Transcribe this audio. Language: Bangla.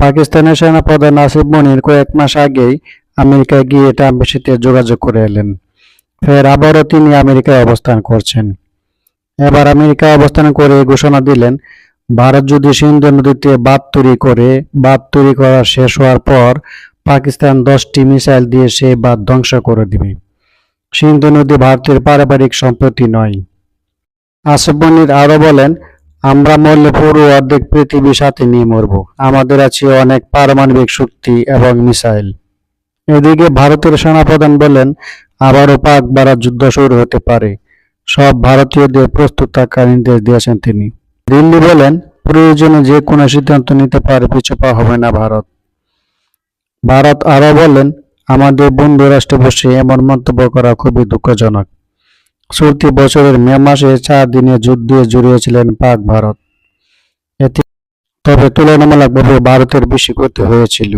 পাকিস্তানের সেনাপ্রধান আসিফ মনির কয়েক মাস আগেই আমেরিকায় গিয়ে এটা এম্বাসিতে যোগাযোগ করে এলেন। ফের আবারও তিনি আমেরিকায় অবস্থান করছেন। এবার আমেরিকায় অবস্থান করে ঘোষণা দিলেন, ভারত যদি সিন্ধু নদীতে বাদ তৈরি করে বাদ তৈরি করা শেষ হওয়ার পর পাকিস্তান দশটি মিসাইল দিয়ে সে বাঁধ ধ্বংস করে দিবে। সিন্ধু নদী ভারতের পারিবারিক সম্পত্তি নয়। আসিফ মনির আরও বলেন আমরা মরলে পুরো অর্ধেক পৃথিবীর সাথে নিয়ে মরব। আমাদের আছে অনেক পারমাণবিক শক্তি এবং মিসাইল। এদিকে ভারতের সেনাপ্রধান বলেন, আবারও পাক ভারত যুদ্ধ শুরু হতে পারে। সব ভারতীয়দের প্রস্তুত থাকার নির্দেশ দিয়েছেন তিনি। দিল্লি বলেন, প্রয়োজনে যে কোনো সিদ্ধান্ত নিতে পারে, পিছু পা হবে না ভারত। ভারত আরও বলেন, আমাদের বন্ধু রাষ্ট্রে বসে এমন মন্তব্য করা খুবই দুঃখজনক। চলতি বছরের মে মাসে চার দিনে যুদ্ধ যুদ্ধে জড়িয়েছিলেন পাক ভারত। এতে তবে তুলনামূলকভাবে ভারতের বেশি ক্ষতি হয়েছিল।